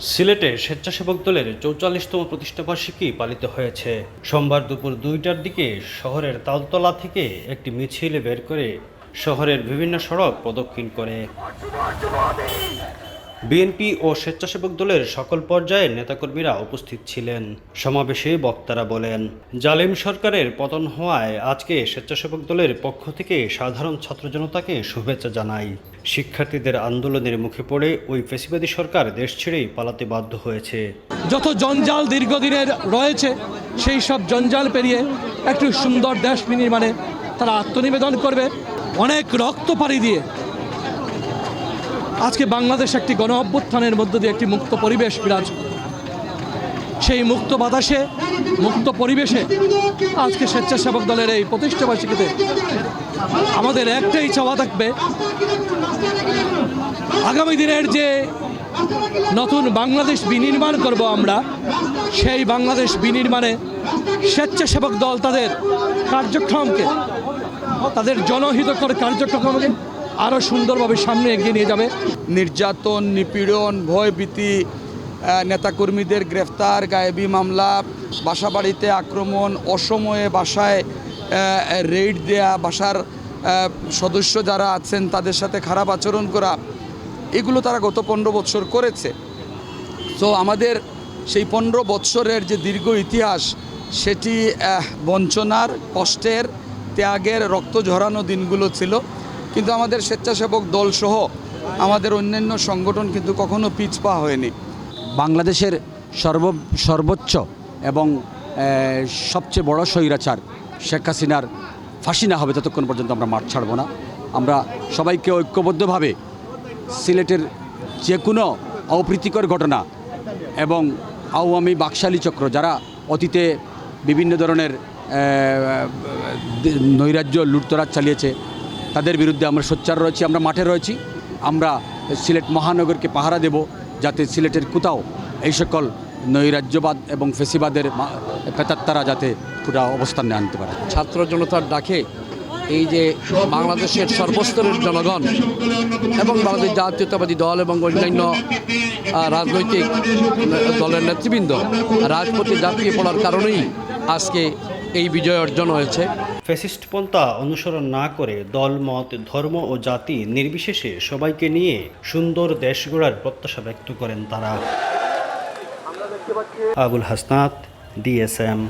সিলেটে স্বেচ্ছাসেবক দলের চৌচল্লিশতম প্রতিষ্ঠাবার্ষিকী পালিত হয়েছে। সোমবার দুপুর দুইটার দিকে শহরের তালতলা থেকে একটি মিছিল বের করে শহরের বিভিন্ন সড়ক প্রদক্ষিণ করে। বিএনপি ও স্বেচ্ছাসেবক দলের সকল পর্যায়ের নেতাকর্মীরা উপস্থিত ছিলেন। সমাবেশে বক্তারা বলেন, জালিম সরকারের পতন হওয়ায় আজকে স্বেচ্ছাসেবক দলের পক্ষ থেকে সাধারণ ছাত্র জনতাকে শুভেচ্ছা জানাই। শিক্ষার্থীদের আন্দোলনের মুখে পড়ে ওই ফেসিবাদী সরকার দেশ ছেড়েই পালাতে বাধ্য হয়েছে। যত জঞ্জাল দীর্ঘদিনের রয়েছে, সেই সব জঞ্জাল পেরিয়ে একটি সুন্দর দেশ বিনির্মাণে তারা আত্মনিবেদন করবে। অনেক রক্ত পাড়ি দিয়ে আজকে বাংলাদেশ একটি গণ অভ্যুত্থানের মধ্য দিয়ে একটি মুক্ত পরিবেশ বিরাজ সেই মুক্ত বাতাসে, মুক্ত পরিবেশে আজকে স্বেচ্ছাসেবক দলের এই প্রতিষ্ঠাবার্ষিকীতে আমাদের একটাই চাওয়া থাকবে, আগামী দিনের যে নতুন বাংলাদেশ বিনির্মাণ করব আমরা, সেই বাংলাদেশ বিনির্মাণে স্বেচ্ছাসেবক দল তাদের কার্যক্রমকে, তাদের জনহিতকর কার্যক্রমকে আরও সুন্দরভাবে সামনে এগিয়ে নিয়ে যাবে। নির্যাতন, নিপীড়ন, ভয়ভীতি নেতাকর্মীদের গ্রেফতার, গায়েবী মামলা, বাসাবাড়িতে আক্রমণ, অসময়ে বাসায় রেইড দেয়া, বাসার সদস্য যারা আছেন তাদের সাথে খারাপ আচরণ করা, এগুলো তারা গত পনেরো বছর করেছে। তো আমাদের সেই পনেরো বৎসরের যে দীর্ঘ ইতিহাস, সেটি বঞ্চনার, কষ্টের, ত্যাগের, রক্ত ঝরানো দিনগুলো ছিল। কিন্তু আমাদের স্বেচ্ছাসেবক দলসহ আমাদের অন্যান্য সংগঠন কিন্তু কখনো পিছপা হয়নি। বাংলাদেশের সর্ব, সর্বোচ্চ এবং সবচেয়ে বড় স্বৈরাচার শেখ হাসিনার ফাঁসি না হবে ততক্ষণ পর্যন্ত আমরা মাঠ ছাড়ব না। আমরা সবাইকে ঐক্যবদ্ধভাবে সিলেটের যে কোনো অপ্রীতিকর ঘটনা এবং আওয়ামী বাকশালী চক্র, যারা অতীতে বিভিন্ন ধরনের নৈরাজ্য লুটতরাজ চালিয়েছে তাদের বিরুদ্ধে আমরা সোচ্চার রয়েছি, আমরা মাঠে রয়েছি। আমরা সিলেট মহানগরকে পাহারা দেব যাতে সিলেটের কোথাও এই সকল নৈরাজ্যবাদ এবং ফেসিবাদের পেতাত্তারা যাতে পুরা অবস্থানে আনতে পারে। ছাত্র জনতার ডাকে এই যে বাংলাদেশের সর্বস্তরের জনগণ এবং বাংলাদেশ জাতীয়তাবাদী দল এবং অন্যান্য রাজনৈতিক দলের নেতৃবৃন্দ, রাজপথে ঝাঁপিয়ে পড়ার কারণেই আজকে এই বিজয় অর্জন হয়েছে। ফ্যাসিস্ট পন্থা অনুসরণ না করে দল মত ধর্ম ও জাতি নির্বিশেষে সবাইকে নিয়ে সুন্দর দেশ গড়ার প্রত্যাশা ব্যক্ত করেন তারা। আবুল হাসনাত ডিএসএম।